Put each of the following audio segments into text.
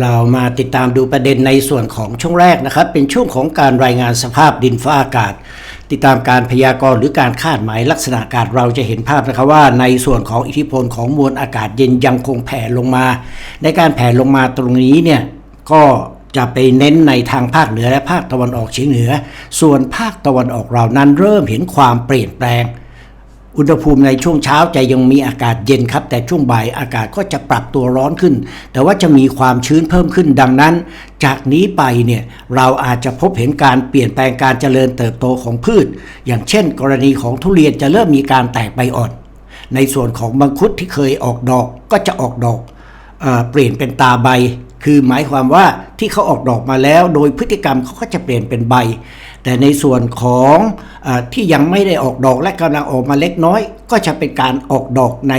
เรามาติดตามดูประเด็นในส่วนของช่วงแรกนะครับ เป็นช่วงของการรายงานสภาพดินฟ้าอากาศ ติดตามการพยากรณ์หรือการคาดหมายลักษณะอากาศเราจะเห็นภาพนะครับว่า ในส่วนของอิทธิพลของมวลอากาศเย็นยังคงแผ่ลงมา ในการแผ่ลงมาตรงนี้เนี่ยก็จะไปเน้นในทางภาคเหนือและภาคตะวันออกเฉียงเหนือ ส่วนภาคตะวันออกเรานั้นเริ่มเห็นความเปลี่ยนแปลง อุณหภูมิในช่วงเช้าจะยังมีอากาศเย็นครับ แต่ช่วงบ่ายอากาศก็จะปรับตัวร้อนขึ้น แต่ว่าจะมีความชื้นเพิ่มขึ้นดังนั้น จากนี้ไปเนี่ยเราอาจจะพบเห็นการเปลี่ยนแปลงการเจริญเติบโตของพืช อย่างเช่น กรณีของทุเรียนจะเริ่มมีการแตกใบอ่อน ในส่วนของมังคุดที่เคยออกดอกก็จะออกดอกเอเปลี่ยนเป็นตาใบ คือหมายความว่าที่เขาออกดอกมาแล้ว โดยพฤติกรรมเขาก็จะเปลี่ยนเป็นใบ แต่ในส่วนของอที่ยังไม่ได้ออกดอกและกำลังออกมาเล็กน้อย ก็จะเป็นการออกดอกใน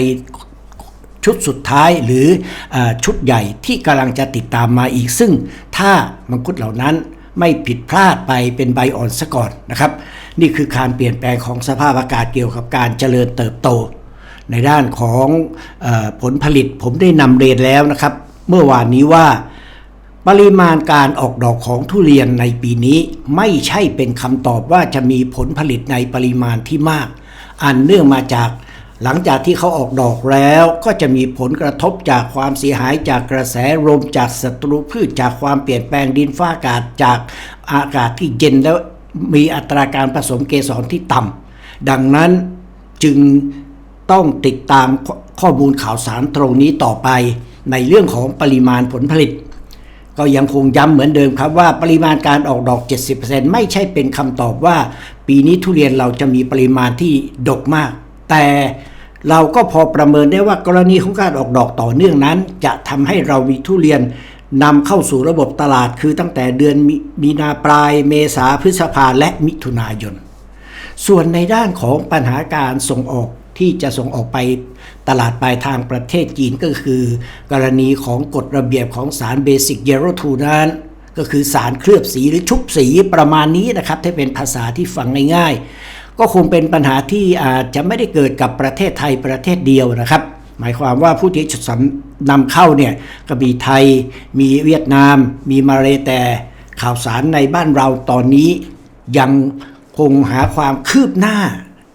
ชุดสุดท้ายหรืออชุดใหญ่ที่กำลังจะติดตามมาอีก ซึ่งถ้ามังคุดเหล่านั้นไม่ผิดพลาดไปเป็นใบอ่อนซะก่อนนะครับ นี่คือการเปลี่ยนแปลงของสภาพอากาศเกี่ยวกับการเจริญเติบโต ในด้านของอผลผลิตผมได้นำเรียนแล้วนะครับ เมื่อวานนี้ว่า ปริมาณการออกดอกของทุเรียนในปีนี้ไม่ใช่เป็นคำตอบว่าจะมีผลผลิตในปริมาณที่มาก อันเนื่องมาจากหลังจากที่เขาออกดอกแล้วก็จะมีผลกระทบจากความเสียหายจากกระแสลมจากศัตรูพืชจากความเปลี่ยนแปลงดินฟ้าอากาศจากอากาศที่เย็นแล้วมีอัตราการผสมเกสรที่ต่ำดังนั้นจึงต้องติดตามขข้อมูลข่าวสารตรงนี้ต่อไปในเรื่องของปริมาณผลผลิต ก็ยังคงย้ำเหมือนเดิมครับว่าปริมาณการออกดอก 70%ไม่ใช่เป็นคำตอบว่า ปีนี้ทุเรียนเราจะมีปริมาณที่ดกมาก แต่เราก็พอประเมินได้ว่ากรณีของการออกดอกต่อเนื่องนั้น จะทำให้เรามีทุเรียนนำเข้าสู่ระบบตลาดคือตั้งแต่เดือนม,มีนาปลาย เมษาพฤษภาและมิถุนายน ส่วนในด้านของปัญหาการส่งออกที่จะส่งออกไป ตลาดปลายทางประเทศจีนก็คือ กรณีของกฎระเบียบของสารเบสิกเยโรทูนั้นก็คือสารเคลือบสีหรือชุบสีประมาณนี้นะครับถ้าเป็นภาษาที่ฟังง่ายๆ ก็คงเป็นปัญหาที่อาจจะไม่ได้เกิดกับประเทศไทยประเทศเดียวนะครับ หมายความว่าผู้ที่จะสำนำเข้าเนี่ยก็มีไทย มีเวียดนาม มีมาเลแต่ข่าวสารในบ้านเราตอนนี้ ยังคงหาความคืบหน้า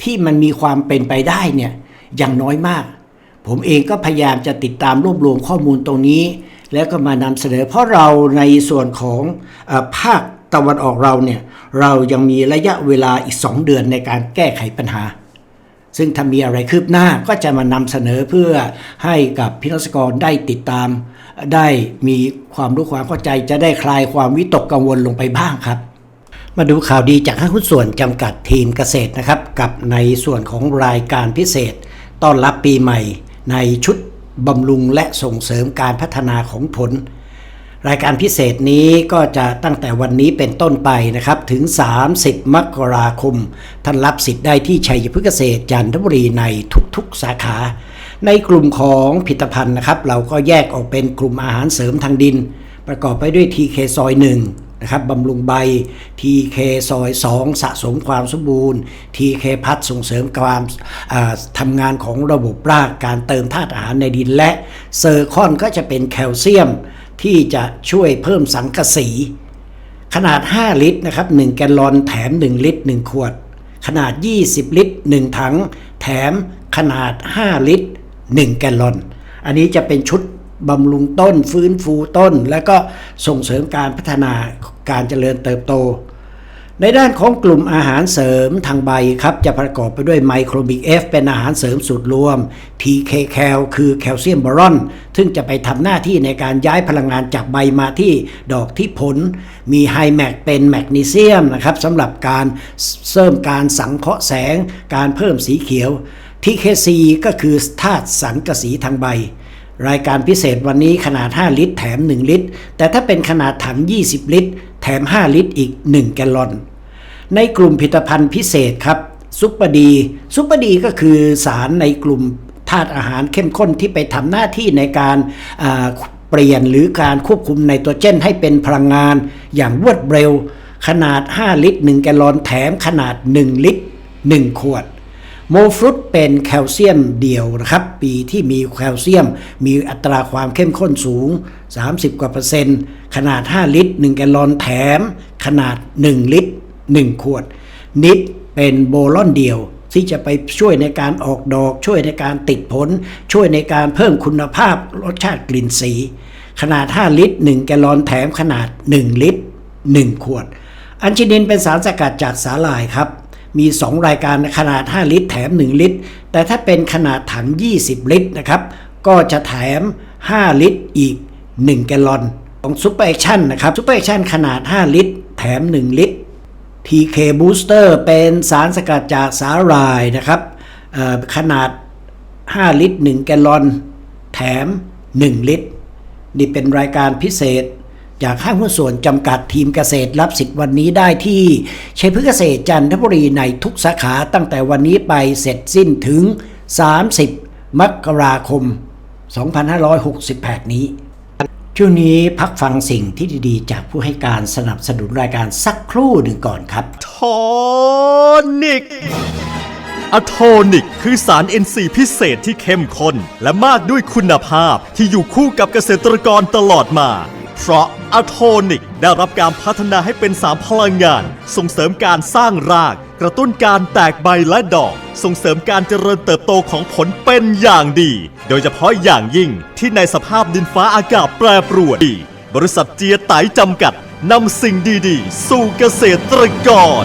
ที่มันมีความเป็นไปได้เนี่ยย่างน้อยมาก ผมเองก็พยายามจะติดตามรวบรวมข้อมูลตรงนี้ แล้วก็มานำเสนอ เพราะเราในส่วนของอภาคตะวันออกเราเนี่ยเรายังมีระยะเวลาอีก 2 เดือนในการแก้ไขปัญหา ซึ่งถ้ามีอะไรคืบหน้าก็จะมานำเสนอเพื่อให้กับพินสกรได้ติดตาม ได้มีความรู้ความเข้าใจจะได้คลายความวิตกกังวลลงไปบ้างครับ มาดูข่าวดีจากห้างหุ้นส่วนจำกัดทีมเกษตรนะครับ กับในส่วนของรายการพิเศษ ต้อนรับปีใหม่ ในชุดบำรุงและส่งเสริมการพัฒนาของผล รายการพิเศษนี้ก็จะตั้งแต่วันนี้เป็นต้นไปนะครับ ถึง 30 มกราคม ท่านรับสิทธิ์ได้ที่ชัยพฤกษเกษตรจันทบุรีในทุกๆสาขา ในกลุ่มของผลิตภัณฑ์นะครับ เราก็แยกออกเป็นกลุ่มอาหารเสริมทางดิน ประกอบไปด้วย TK ซอย1นะครับบำรุงใบ TK ซอย 2 สะสมความสมบูรณ์ TK พัดส่งเสริมความาทำงานของระบบรากการเติมธาตุอาหารในดินและเซอร์คอนก็จะเป็นแคลเซียมที่จะช่วยเพิ่มสังกะสี ขนาด 5 ลิตรนะครับ1แกลลอนแถม 1 ลิตร 1 ขวด ขนาด 20 ลิตร 1 ถัง แถมขนาด 5 ลิตร 1 แกลลอน อันนี้จะเป็นชุด บำรุงต้นฟื้นฟูต้น และก็ส่งเสริมการพัฒนาการเจริญเติบโต ในด้านของกลุ่มอาหารเสริมทางใบครับจะประกอบไปด้วยไมโครบิกเอฟเป็นอาหารเสริมสูตรรวม TK แคลคือแคลเซียมบอรอน ซึ่งจะไปทำหน้าที่ในการย้ายพลังงานจากใบมาที่ดอกที่ผล มีไฮแมกเป็นแมกนีเซียมนะครับสำหรับการเสริมการสังเคราะห์แสง การเพิ่มสีเขียว TKC ก็คือธาตุสังกะสีทางใบ รายการพิเศษวันนี้ขนาด 5 ลิตร แถม 1 ลิตร แต่ถ้าเป็นขนาดถัง 20 ลิตร แถม 5 ลิตรอีก 1 แกลลอน ในกลุ่มผลิตภัณฑ์พิเศษครับซุปเปอร์ดีซุปเปอร์ดีก็คือสารในกลุ่มธาตุอาหารเข้มข้นที่ไปทำหน้าที่ในการเปลี่ยนหรือการควบคุมไนโตรเจนให้เป็นพลังงานอย่างรวดเร็ว ขนาด 5 ลิตร 1 แกลลอนแถมขนาด 1 ลิตร 1 ขวด โมฟรุตเป็นแคลเซียมเดียวนะครับ ปีที่มีแคลเซียม มีอัตราความเข้มข้นสูง 30 กว่าเปอร์เซ็นต์ ขนาด 5 ลิตร 1 แกลลอนแถม ขนาด 1 ลิตร 1 ขวด นิดเป็นโบลอนเดียวที่จะไปช่วยในการออกดอก ช่วยในการติดผล ช่วยในการเพิ่มคุณภาพรสชาติกลิ่นสี ขนาด 5 ลิตร 1 แกลลอนแถมขนาด 1 ลิตร 1 ขวด อัญชินินเป็นสารสกัดจากสาหร่ายครับ มี 2 รายการขนาด 5 ลิตร แถม 1 ลิตร แต่ถ้าเป็นขนาดถัง 20 ลิตรนะครับ ก็จะแถม 5 ลิตรอีก 1 แกลลอน ของซูเปอร์แอคชั่นนะครับซูเปอร์แอคชั่นขนาด 5 ลิตร แถม 1 ลิตร TK Booster เป็นสารสกัดจากสาหร่ายนะครับขนาด 5 ลิตร 1 แกลลอน แถม 1 ลิตร นี่เป็นรายการพิเศษ จากห้างหุ้นส่วนจำกัดทีมเกษตรรับสิทธิ์วันนี้ได้ที่ชัยพฤกษเกษตรจันทบุรีในทุกสาขาตั้งแต่วันนี้ไปเสร็จสิ้นถึง 30 มกราคม 2568 นี้ ช่วงนี้พักฟังสิ่งที่ดีๆ จากผู้ให้การสนับสนุนรายการสักครู่หนึ่งก่อนครับโทนิกอะโทนิกคือสาร NC พิเศษที่เข้มข้นและมากด้วยคุณภาพที่อยู่คู่กับเกษตรกรตลอดมา เพราะอะโทนิกได้รับการพัฒนาให้เป็นสามพลังงาน ส่งเสริมการสร้างราก กระตุ้นการแตกใบและดอก ส่งเสริมการเจริญเติบโตของผลเป็นอย่างดี โดยเฉพาะอย่างยิ่งที่ในสภาพดินฟ้าอากาศแปรปรวนบริษัทเจียไตจำกัดนำสิ่งดีๆ สู่เกษตรกร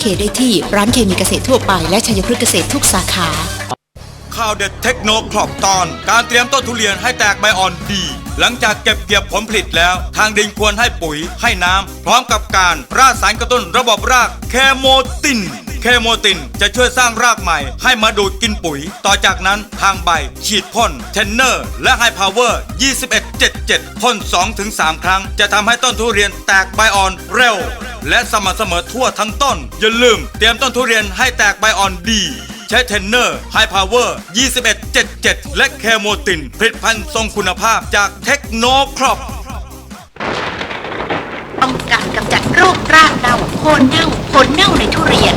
เคได้ที่ร้านเคมีเกษตรทั่วไปและชัยพฤกษ์เกษตรทุกสาขา ข่าวเด็ดเทคโนครอบตอน การเตรียมต้นทุเรียนให้แตกใบอ่อนดี หลังจากเก็บเกี่ยวผลผลิตแล้ว ทางดินควรให้ปุ๋ยให้น้ำ พร้อมกับการราดสารกระตุ้นระบบรากแคโมติน เคโมตินจะช่วยสร้างรากใหม่ ให้มาดูดกินปุ๋ย ต่อจากนั้นทางใบ ฉีดพ่นเทนเนอร์ และไฮพาวเวอร์ 2177 พ่น 2-3 ครั้ง จะทำให้ต้นทุเรียนแตกใบอ่อนเร็ว และสม่ำเสมอทั่วทั้งต้น อย่าลืมเตรียมต้นทุเรียนให้แตกใบอ่อนดีใช้เทนเนอร์ไฮพาวเวอร์2177 และแคโมติน ผลิตภัณฑ์ทรงคุณภาพจากเทคโนครอปต้องการกำจัดโรครากเน่าโคนเน่าผลเน่าในทุเรียน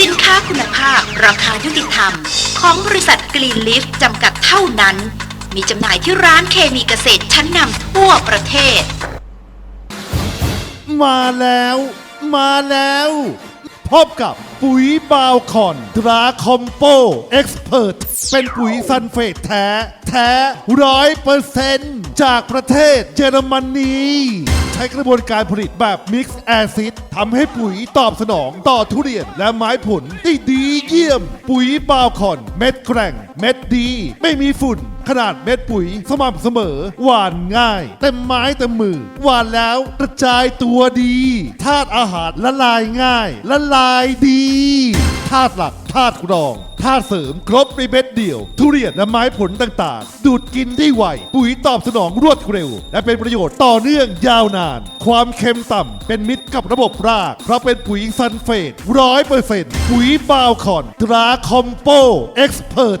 สินค้าคุณภาพ ราคายุติธรรม ของบริษัทกรีนลิฟจำกัดเท่านั้น มีจำหน่ายที่ร้านเคมีเกษตรชั้นนำทั่วประเทศ มาแล้ว มาแล้ว พบกับปุ๋ยบาวคอนตราคอมโปเอ็กซ์เพรเป็นปุ๋ยซันเฟตแท้ แท้ร้อยเปอร์เซนต์จากประเทศเยอรมนี ช้กระบวนการผลิตแบบมิกซ์แอซิดทำให้ปุ๋ยตอบสนองต่อทุเรียนและไม้ผลได้ดีเยี่ยม ปุ๋ยบาวคอน เม็ดแกร่ง เม็ดดี ไม่มีฝุ่นขนาดเม็ดปุ๋ย สม่ำเสมอ หวานง่าย เต็มไม้เต็มมือ หวานแล้วกระจายตัวดีธาตุอาหารละลายง่าย ละลายดีธาตุหลักธาตุรองธาตุเสริมครบในเม็ดเดียว ทุเรียนและไม้ผลต่างๆ ดูดกินได้ไว ปุ๋ยตอบสนองรวดเร็ว และเป็นประโยชน์ต่อเนื่องยาวนาน ความเค็มต่ำเป็นมิตรกับระบบราก เพราะเป็นปุ๋ยซันเฟตร้อยเปอร์เซ็นต์ปุ๋ยบาวคอนตราคอมโปเอ็กซ์เพรส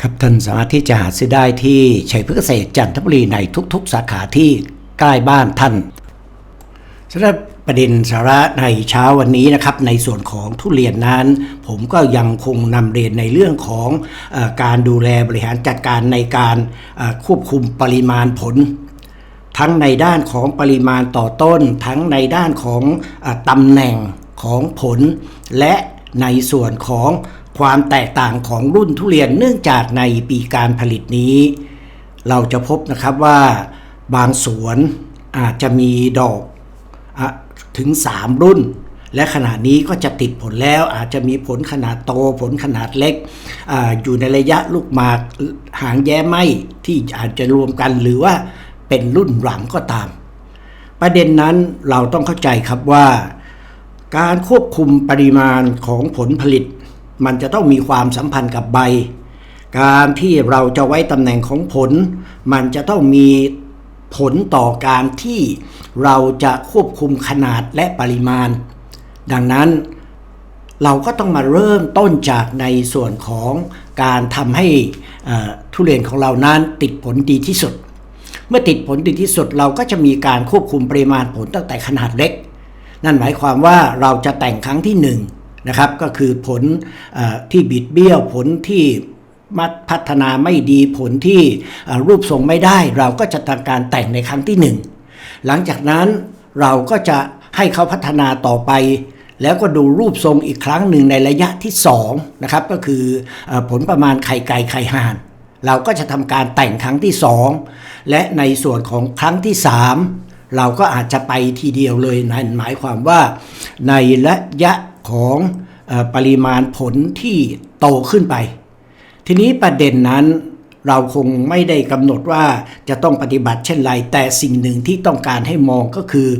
ครับท่านสามารถที่จะหาซื้อได้ที่ชัยพฤกษเกษตรจันทบุรีในทุก ๆ สาขาที่ใกล้บ้านท่านสำหรับประเด็นสาระในเช้าวันนี้นะครับในส่วนของทุเรียนนั้น ผมก็ยังคงนำเรียนในเรื่องของอการดูแลบริหารจัดการในการควบคุมปริมาณผล ทั้งในด้านของปริมาณต่อต้น ทั้งในด้านของอตำแหน่งของผล และในส่วนของ ความแตกต่างของรุ่นทุเรียนเนื่องจากในปีการผลิตนี้ เราจะพบนะครับว่าบางสวนอาจจะมีดอกอถึง 3 รุ่น และขณะนี้ก็จะติดผลแล้วอาจจะมีผลขนาดโตผลขนาดเล็กออยู่ในระยะลูกหมากหางแย้ไหมที่อาจจะรวมกันหรือว่าเป็นรุ่นหลังก็ตาม ประเด็นนั้นเราต้องเข้าใจครับว่า การควบคุมปริมาณของผลผลิต มันจะต้องมีความสัมพันธ์กับใบ การที่เราจะไว้ตำแหน่งของผล มันจะต้องมีผลต่อการที่เราจะควบคุมขนาดและปริมาณ ดังนั้นเราก็ต้องมาเริ่มต้นจากในส่วนของการทำให้ทุเรียนของเรานั้นติดผลดีที่สุด เมื่อติดผลดีที่สุดเราก็จะมีการควบคุมปริมาณผลตั้งแต่ขนาดเล็ก นั่นหมายความว่าเราจะแต่งครั้งที่ห นะครับ ก็คือผลอที่บิดเบี้ยวผลที่มัดพัฒนาไม่ดีผลที่รูปทรงไม่ได้ เราก็จะทำการแต่งในครั้งที่หนึ่งหลังจากนั้นเราก็จะให้เขาพัฒนาต่อไป แล้วก็ดูรูปทรงอีกครั้งหนึ่งในระยะที่2นะครับก็คือเออผลประมาณไข่ไก่ไข่ห่านเราก็จะทำการแต่งครั้งที่ 2 และในส่วนของครั้งที่ 3 เราก็อาจจะไปทีเดียวเลยนั่นหมายความว่าในระยะ ของอปริมาณผลที่โตขึ้นไป ทีนี้ประเด็นนั้นเราคงไม่ได้กำหนดว่าจะต้องปฏิบัติเช่นไร แต่สิ่งหนึ่งที่ต้องการให้มองก็คือ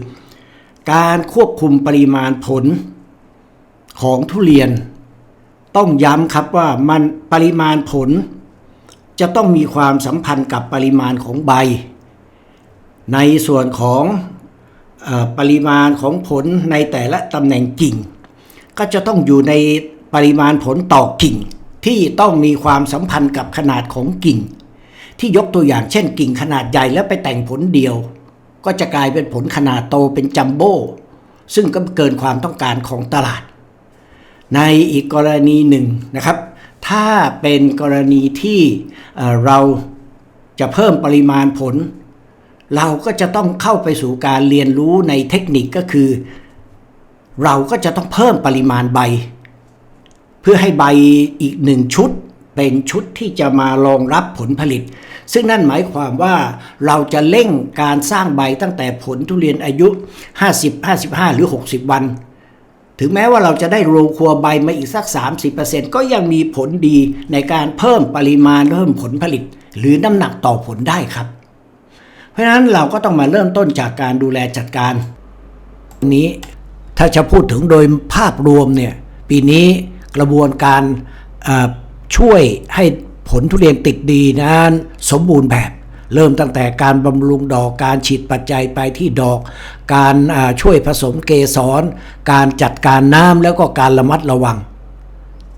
การควบคุมปริมาณผลของทุเรียน ต้องย้ำครับว่ามันปริมาณผล จะต้องมีความสัมพันธ์กับปริมาณของใบ ในส่วนของอปริมาณของผลในแต่ละตำแหน่งกิ่ง ก็จะต้องอยู่ในปริมาณผลต่อกิ่ง ที่ต้องมีความสัมพันธ์กับขนาดของกิ่ง ที่ยกตัวอย่างเช่นกิ่งขนาดใหญ่แล้วไปแต่งผลเดียว ก็จะกลายเป็นผลขนาดโตเป็นจัมโบ้ซึ่งก็เกินความต้องการของตลาด ในอีกกรณีหนึ่งนะครับ ถ้าเป็นกรณีที่เอ่อเราจะเพิ่มปริมาณผล เราก็จะต้องเข้าไปสู่การเรียนรู้ในเทคนิคก็คือ เราก็จะต้องเพิ่มปริมาณใบ เพื่อให้ใบอีกหนึ่งชุด เป็นชุดที่จะมารองรับผลผลิต ซึ่งนั่นหมายความว่าเราจะเร่งการสร้างใบตั้งแต่ผลทุเรียนอายุ 50 55 หรือ 60 วัน ถึงแม้ว่าเราจะได้โรงครัวใบมาอีกสัก 30%ก็ยังมีผลดีในการเพิ่มปริมาณเพิ่มผลผลิต หรือน้ำหนักต่อผลได้ครับ เพราะฉะนั้นเราก็ต้องมาเริ่มต้นจากการดูแลจัดการนี้ ถ้าจะพูดถึงโดยภาพรวมเนี่ยปีนี้กระบวนการช่วยให้ผลทุเรียนติดดีนั้นสมบูรณ์แบบ เริ่มตั้งแต่การบำรุงดอกการฉีดปัจจัยไปที่ดอก การช่วยผสมเกสร การจัดการน้ำแล้วก็การระมัดระวัง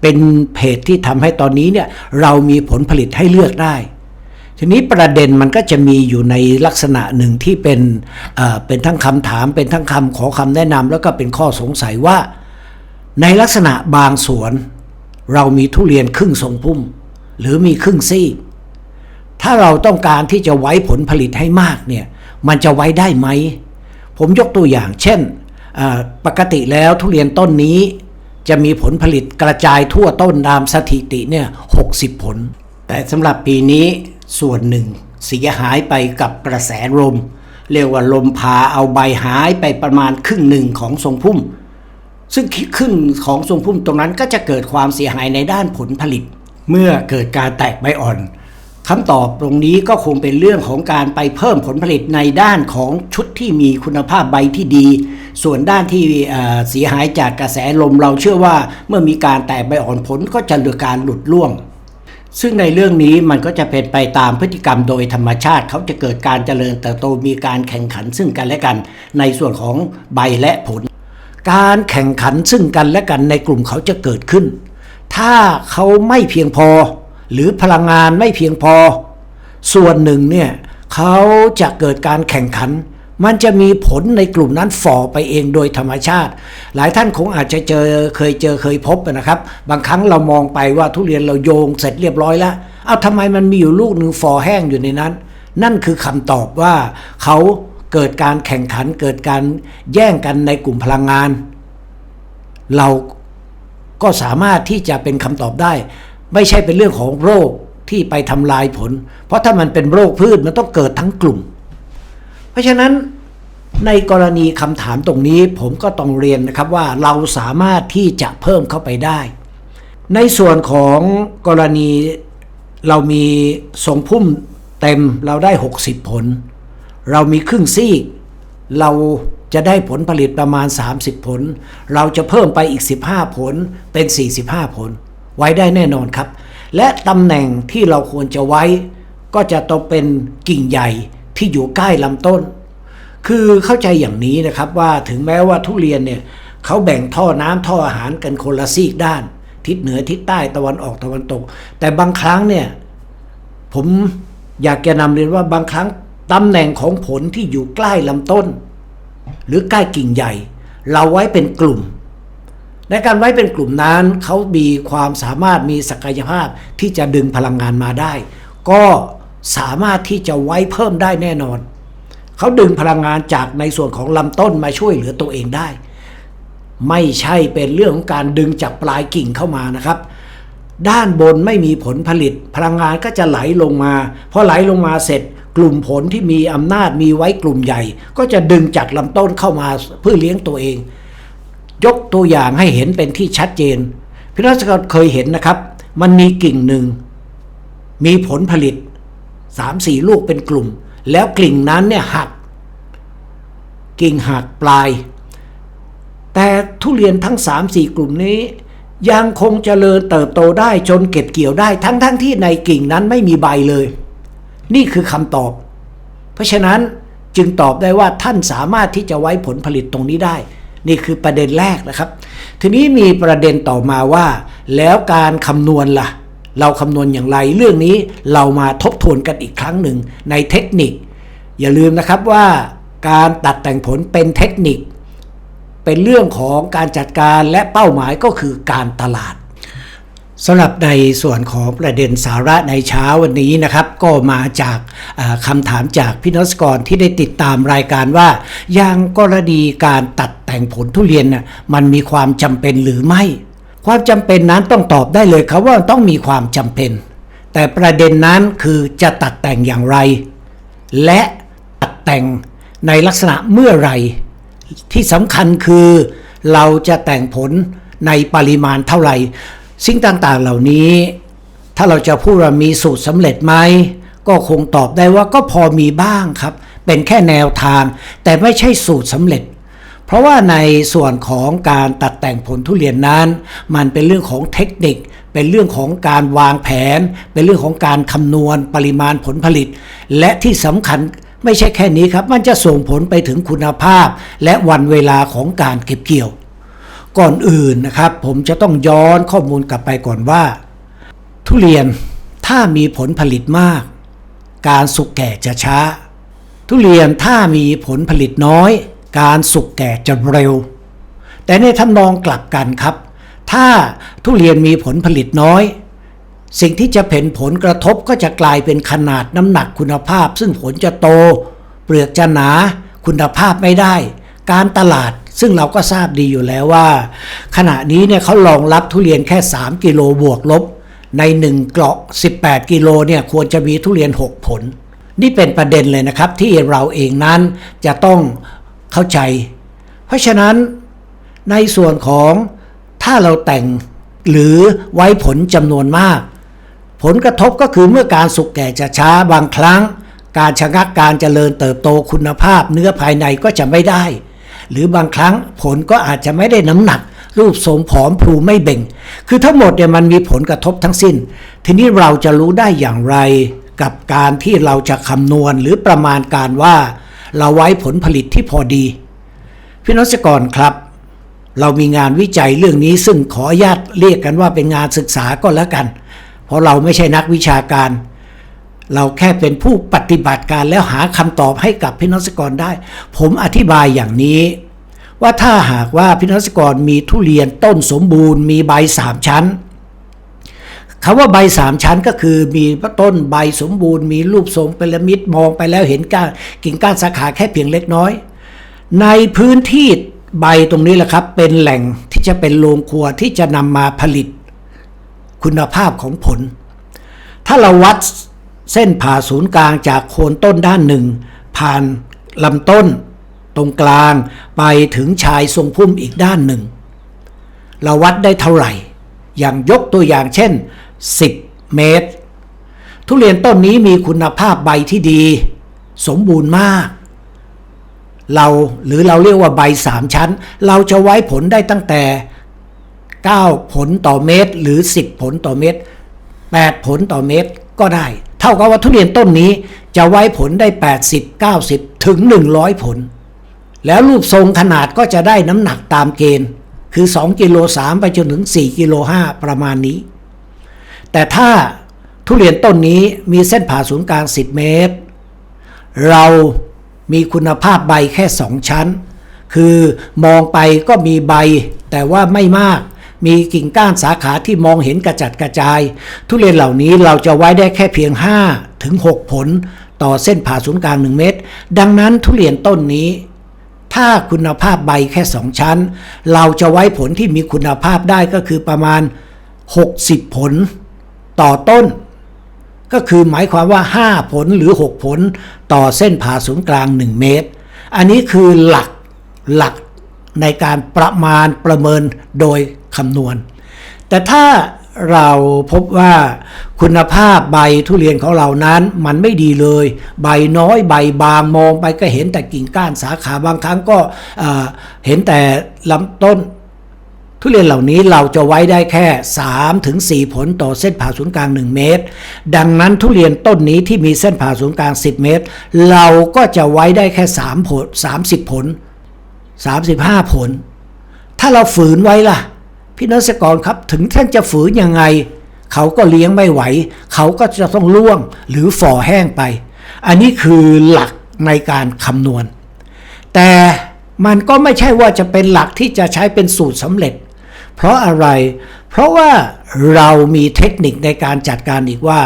เป็นเพจที่ทำให้ตอนนี้เนี่ยเรามีผลผลิตให้เลือกได้ ทีนี้ประเด็นมันก็จะมีอยู่ในลักษณะหนึ่งที่เป็นเป็นทั้งคำถาม เป็นทั้งคำขอคำแนะนำแล้วก็เป็นข้อสงสัยว่า ในลักษณะบางสวน เรามีทุเรียนครึ่งทรงพุ่ม หรือมีครึ่งซี่ ถ้าเราต้องการที่จะไว้ผลผลิตให้มากเนี่ยมันจะไว้ได้ไหม ผมยกตัวอย่าง เช่นปกติแล้วทุเรียนต้นนี้จะมีผลผลิตกระจายทั่วต้นตามสถิติเนี่ย60ผล แต่สำหรับปีนี้ ส่วนหนึ่งเสียหายไปกับกระแสลม เรียกว่าลมพาเอาใบหายไปประมาณครึ่งหนึ่งของทรงพุ่ม ซึ่งครึ่งของทรงพุ่มตรงนั้นก็จะเกิดความเสียหายในด้านผลผลิต เมื่อเกิดการแตกใบอ่อนคำตอบตรงนี้ก็คงเป็นเรื่องของการไปเพิ่มผลผลิตในด้านของชุดที่มีคุณภาพใบที่ดี ส่วนด้านที่เอ่อเสียหายจากกระแสลมเราเชื่อว่า เมื่อมีการแตกใบอ่อนผลก็จะเหลือการหลุดร่วง ซึ่งในเรื่องนี้มันก็จะเป็นไปตามพฤติกรรมโดยธรรมชาติ เขาจะเกิดการเจริญเติบโตมีการแข่งขันซึ่งกันและกัน ในส่วนของใบและผล การแข่งขันซึ่งกันและกันในกลุ่มเขาจะเกิดขึ้น ถ้าเขาไม่เพียงพอ หรือพลังงานไม่เพียงพอ ส่วนหนึ่งเนี่ยเขาจะเกิดการแข่งขัน มันจะมีผลในกลุ่มนั้นฝ่อไปเองโดยธรรมชาติ หลายท่านคงอาจจะเจอเคยเจอเคยพบนะครับ บางครั้งเรามองไปว่าทุเรียนเราโยงเสร็จเรียบร้อยแล้ว เอาทำไมมันมีอยู่ลูกหนึ่งฝ่อแห้งอยู่ในนั้น นั่นคือคำตอบว่าเขาเกิดการแข่งขันเกิดการแย่งกันในกลุ่มพลังงาน เราก็สามารถที่จะเป็นคำตอบได้ ไม่ใช่เป็นเรื่องของโรคที่ไปทำลายผล เพราะถ้ามันเป็นโรคพืชมันต้องเกิดทั้งกลุ่ม ราะฉะนั้นในกรณีคำถามตรงนี้ผมก็ต้องเรียนนะครับว่าเราสามารถที่จะเพิ่มเข้าไปได้ ในส่วนของกรณีเรามีทรงพุ่มเต็มเราได้ 60 ผล เรามีครึ่งซีกเราจะได้ผลผลิตประมาณ 30 ผล เราจะเพิ่มไปอีก 15 ผลเป็น 45 ผล ไว้ได้แน่นอนครับ และตำแหน่งที่เราควรจะไว้ก็จะต้องเป็นกิ่งใหญ่ ที่อยู่ใกล้ลำต้น คือเข้าใจอย่างนี้นะครับว่าถึงแม้ว่าทุเรียนเนี่ยเขาแบ่งท่อน้ำท่ออาหารกันคนละซีกด้าน ทิศเหนือทิศใต้ตะวันออกตะวันตก แต่บางครั้งเนี่ยผมอยากจะนำเรียนว่าบางครั้งตำแหน่งของผลที่อยู่ใกล้ลำต้น หรือใกล้กิ่งใหญ่ เราไว้เป็นกลุ่ม ในการไว้เป็นกลุ่มนั้นเขามีความสามารถมีศักยภาพที่จะดึงพลังงานมาได้ ก็ สามารถที่จะไว้เพิ่มได้แน่นอน เขาดึงพลังงานจากในส่วนของลำต้นมาช่วยเหลือตัวเองได้ ไม่ใช่เป็นเรื่องของการดึงจากปลายกิ่งเข้ามานะครับ ด้านบนไม่มีผลผลิต พลังงานก็จะไหลลงมาพอไหลลงมาเสร็จ กลุ่มผลที่มีอำนาจมีไว้กลุ่มใหญ่ ก็จะดึงจากลำต้นเข้ามาเพื่อเลี้ยงตัวเอง ยกตัวอย่างให้เห็นเป็นที่ชัดเจนพี่รัชกรเคยเห็นนะครับ มันมีกิ่งหนึ่งมีผลผลิต สามสี่ลูกเป็นกลุ่ม แล้วกิ่งนั้นเนี่ยหัก กิ่งหักปลาย แต่ทุเรียนทั้ง3 4กลุ่มนี้ยังคงเจริญเติบโตได้จนเก็บเกี่ยวได้ทั้งๆทที่ในกิ่งนั้นไม่มีใบเลย นี่คือคำตอบ เพราะฉะนั้นจึงตอบได้ว่าท่านสามารถที่จะไว้ผลผลิตตรงนี้ได้ นี่คือประเด็นแรกนะครับ ทีนี้มีประเด็นต่อมาว่า แล้วการคำนวณล่ะ เราคำนวณอย่างไรเรื่องนี้เรามาทบทวนกันอีกครั้งหนึ่งในเทคนิค อย่าลืมนะครับว่าการตัดแต่งผลเป็นเทคนิค เป็นเรื่องของการจัดการและเป้าหมายก็คือการตลาดสำหรับในส่วนของประเด็นสาระในเช้าวันนี้นะครับ ก็มาจากคำถามจากพี่นสกรที่ได้ติดตามรายการว่าอย่างกรณีการตัดแต่งผลทุเรียนนะมันมีความจำเป็นหรือไม่ ความจำเป็นนั้นต้องตอบได้เลยครับว่าต้องมีความจำเป็น แต่ประเด็นนั้นคือจะตัดแต่งอย่างไร และตัดแต่งในลักษณะเมื่อไหรที่สำคัญคือเราจะแต่งผลในปริมาณเท่าไหร่ สิ่งต่างๆเหล่านี้ ถ้าเราจะพูดว่ามีสูตรสำเร็จไหมก็คงตอบได้ว่าก็พอมีบ้างครับ เป็นแค่แนวทาง แต่ไม่ใช่สูตรสำเร็จ เพราะว่าในส่วนของการตัดแต่งผลทุเรียนนั้น มันเป็นเรื่องของเทคนิค เป็นเรื่องของการวางแผน เป็นเรื่องของการคำนวณปริมาณผลผลิต และที่สำคัญไม่ใช่แค่นี้ครับ มันจะส่งผลไปถึงคุณภาพ และวันเวลาของการเก็บเกี่ยว ก่อนอื่นนะครับ ผมจะต้องย้อนข้อมูลกลับไปก่อนว่า ทุเรียนถ้ามีผลผลิตมาก การสุกแก่จะช้า ทุเรียนถ้ามีผลผลิตน้อย การสุกแก่จะเร็ว แต่ในทำนองกลับกันครับ ถ้าทุเรียนมีผลผลิตน้อย สิ่งที่จะเห็นผลกระทบก็จะกลายเป็นขนาดน้ำหนักคุณภาพ ซึ่งผลจะโต เปลือกจะหนา คุณภาพไม่ได้ การตลาดซึ่งเราก็ทราบดีอยู่แล้วว่า ขณะนี้เนี่ยเขารองรับทุเรียนแค่ 3 กิโลบวกลบ ใน 1 เกราะ 18 กิโลเนี่ยควรจะมีทุเรียน 6 ผล นี่เป็นประเด็นเลยนะครับ ที่เราเองนั้นจะต้อง เข้าใจ เพราะฉะนั้นในส่วนของถ้าเราแต่งหรือไว้ผลจำนวนมาก ผลกระทบก็คือเมื่อการสุกแก่จะช้าบางครั้ง การชะงักการเจริญเติบโตคุณภาพ เนื้อภายในก็จะไม่ได้ หรือบางครั้งผลก็อาจจะไม่ได้น้ำหนัก รูปทรงผอมพลูไม่เบ่ง คือทั้งหมดเนี่ยมันมีผลกระทบทั้งสิ้น ทีนี้เราจะรู้ได้อย่างไรกับการที่เราจะคำนวณหรือประมาณการว่า เราไว้ผลผลิตที่พอดี พี่นศกรครับ เรามีงานวิจัยเรื่องนี้ซึ่งขออนุญาตเรียกกันว่าเป็นงานศึกษาก็แล้วกัน เพราะเราไม่ใช่นักวิชาการ เราแค่เป็นผู้ปฏิบัติการแล้วหาคำตอบให้กับพี่น้องเกษตรกรได้ ผมอธิบายอย่างนี้ ว่าถ้าหากว่าพี่น้องเกษตรกรมีทุเรียนต้นสมบูรณ์ มีใบสามชั้น คำว่าใบสามชั้นก็คือมีต้นใบสมบูรณ์ มีรูปทรงพีระมิดมองไปแล้วเห็นก้านกิ่งก้านสาขาแค่เพียงเล็กน้อย ในพื้นที่ใบตรงนี้แหละครับ เป็นแหล่งที่จะเป็นโรงครัวที่จะนำมาผลิตคุณภาพของผล ถ้าเราวัดเส้นผ่าศูนย์กลางจากโคนต้นด้านหนึ่ง ผ่านลำต้น ตรงกลางไปถึงชายทรงพุ่มอีกด้านหนึ่ง เราวัดได้เท่าไหร่ อย่างยกตัวอย่างเช่น 10 เมตร ทุเรียนต้นนี้มีคุณภาพใบที่ดี สมบูรณ์มาก เราหรือเราเรียกว่าใบสามชั้น เราจะไว้ผลได้ตั้งแต่ 9 ผลต่อเมตร หรือ 10 ผลต่อเมตร 8 ผลต่อเมตรก็ได้ เท่ากับว่าทุเรียนต้นนี้จะไว้ผลได้ 80 90 ถึง 100 ผล แล้วรูปทรงขนาดก็จะได้น้ำหนักตามเกณฑ์คือ 2 กิโล3ไปจนถึง 4 กิโล5ประมาณนี้ แต่ถ้าทุเรียนต้นนี้มีเส้นผ่าศูนย์กลาง 10 เมตร เรามีคุณภาพใบแค่ 2 ชั้น คือมองไปก็มีใบแต่ว่าไม่มาก มีกิ่งก้านสาขาที่มองเห็นกระจัดกระจาย ทุเรียนเหล่านี้เราจะไว้ได้แค่เพียง 5 ถึง 6 ผลต่อเส้นผ่าศูนย์กลาง 1 เมตร ดังนั้นทุเรียนต้นนี้ถ้าคุณภาพใบแค่ 2 ชั้น เราจะไว้ผลที่มีคุณภาพได้ก็คือประมาณ 60 ผล ต่อต้น ก็คือหมายความว่า 5 ผลหรือ 6 ผลต่อเส้นผ่าศูนย์กลาง 1 เมตร อันนี้คือหลักหลักในการประมาณประเมินโดยคำนวณ แต่ถ้าเราพบว่าคุณภาพใบทุเรียนของเรานั้นมันไม่ดีเลย ใบน้อยใบบางมองไปก็เห็นแต่กิ่งก้านสาขาบางครั้งก็เอ่อเห็นแต่ลำต้น ทุเรียนเหล่านี้เราจะไว้ได้แค่3ถึง4ผลต่อเส้นผ่าศูนย์กลาง 1 เมตร ดังนั้นทุเรียนต้นนี้ที่มีเส้นผ่าศูนย์กลาง 10 เมตร เราก็จะไว้ได้แค่ 3 ผล 30 ผล 35 ผล ถ้าเราฝืนไว้ล่ะ พี่นักษกรครับถึงท่านจะฝืนยังไง เขาก็เลี้ยงไม่ไหว เขาก็จะต้องร่วงหรือฝ่อแห้งไป อันนี้คือหลักในการคำนวณ แต่มันก็ไม่ใช่ว่าจะเป็นหลักที่จะใช้เป็นสูตรสำเร็จ เพราะอะไร เพราะว่าเรามีเทคนิคในการจัดการอีกว่า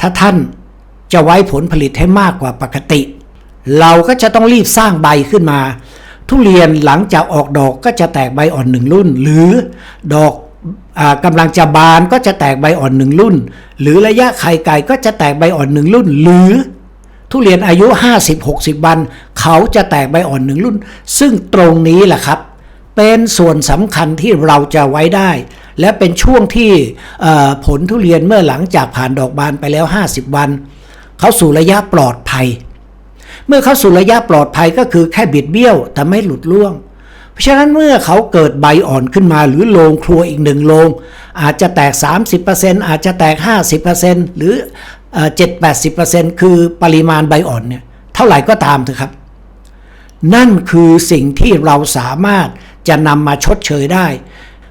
ถ้าท่านจะไว้ผลผลิตให้มากกว่าปกติ เราก็จะต้องรีบสร้างใบขึ้นมา ทุเรียนหลังจากออกดอกก็จะแตกใบอ่อนหนึ่งรุ่น หรือดอกอกำลังจะบานก็จะแตกใบอ่อนหนึ่งรุ่น หรือระยะไข่ไก่ก็จะแตกใบอ่อนหนึ่งรุ่น หรือทุเรียนอายุ 50-60 วัน เขาจะแตกใบอ่อนหนึ่งรุ่น ซึ่งตรงนี้แหละครับ เป็นส่วนสำคัญที่เราจะไว้ได้ และเป็นช่วงที่ผลทุเรียนเมื่อหลังจากผ่านดอกบานไปแล้ว 50 วัน เขาสู่ระยะปลอดภัย เมื่อเขาสู่ระยะปลอดภัยก็คือแค่บิดเบี้ยวแต่ไม่หลุดล่วง เพราะฉะนั้นเมื่อเขาเกิดใบอ่อนขึ้นมาหรือโรงครัวอีกหนึ่งโรงอาจจะแตก 30%อาจจะแตก 50%หรือเอ่อ7-80%คือปริมาณใบอ่อนเนี่ยเท่าไหร่ก็ตามเถอะครับนั่นคือสิ่งที่เราสามารถ จะนำมาชดเชยได้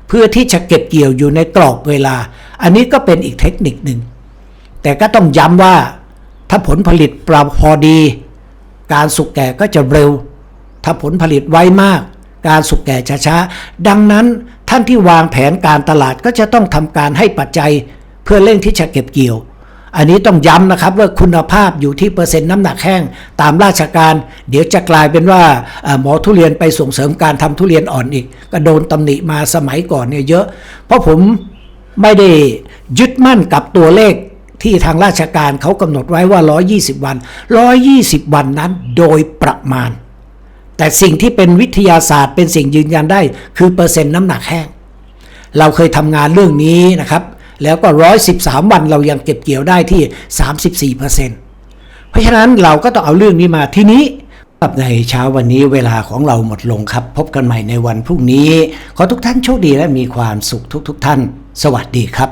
เพื่อที่จะเก็บเกี่ยวอยู่ในกรอบเวลา อันนี้ก็เป็นอีกเทคนิคหนึ่ง แต่ก็ต้องย้ำว่าถ้าผลผลิตปราพอดี การสุกแก่ก็จะเร็ว ถ้าผลผลิตไวมาก การสุกแก่ช้าดังนั้นท่านที่วางแผนการตลาดก็จะต้องทำการให้ปัจจัย เพื่อเร่งที่จะเก็บเกี่ยว อันนี้ต้องย้ำนะครับว่าคุณภาพอยู่ที่เปอร์เซ็นต์น้ำหนักแห้งตามราชการ เดี๋ยวจะกลายเป็นว่าหมอทุเรียนไปส่งเสริมการทำทุเรียนอ่อนอีก ก็โดนตำหนิมาสมัยก่อนเนี่ยเยอะ เพราะผมไม่ได้ยึดมั่นกับตัวเลขที่ทางราชการเขากำหนดไว้ว่า 120 วัน 120 วันนั้นโดยประมาณ แต่สิ่งที่เป็นวิทยาศาสตร์เป็นสิ่งยืนยันได้ คือเปอร์เซ็นต์น้ำหนักแห้งเราเคยทำงานเรื่องนี้นะครับ แล้วก็ 113 วันเรายังเก็บเกี่ยวได้ที่ 34%เพราะฉะนั้นเราก็ต้องเอาเรื่องนี้มาที่นี้ับในเช้าวันนี้เวลาของเราหมดลงครับ พบกันใหม่ในวันพรุ่งนี้ ขอทุกท่านโชคดีและมีความสุขทุกๆท่าน สวัสดีครับ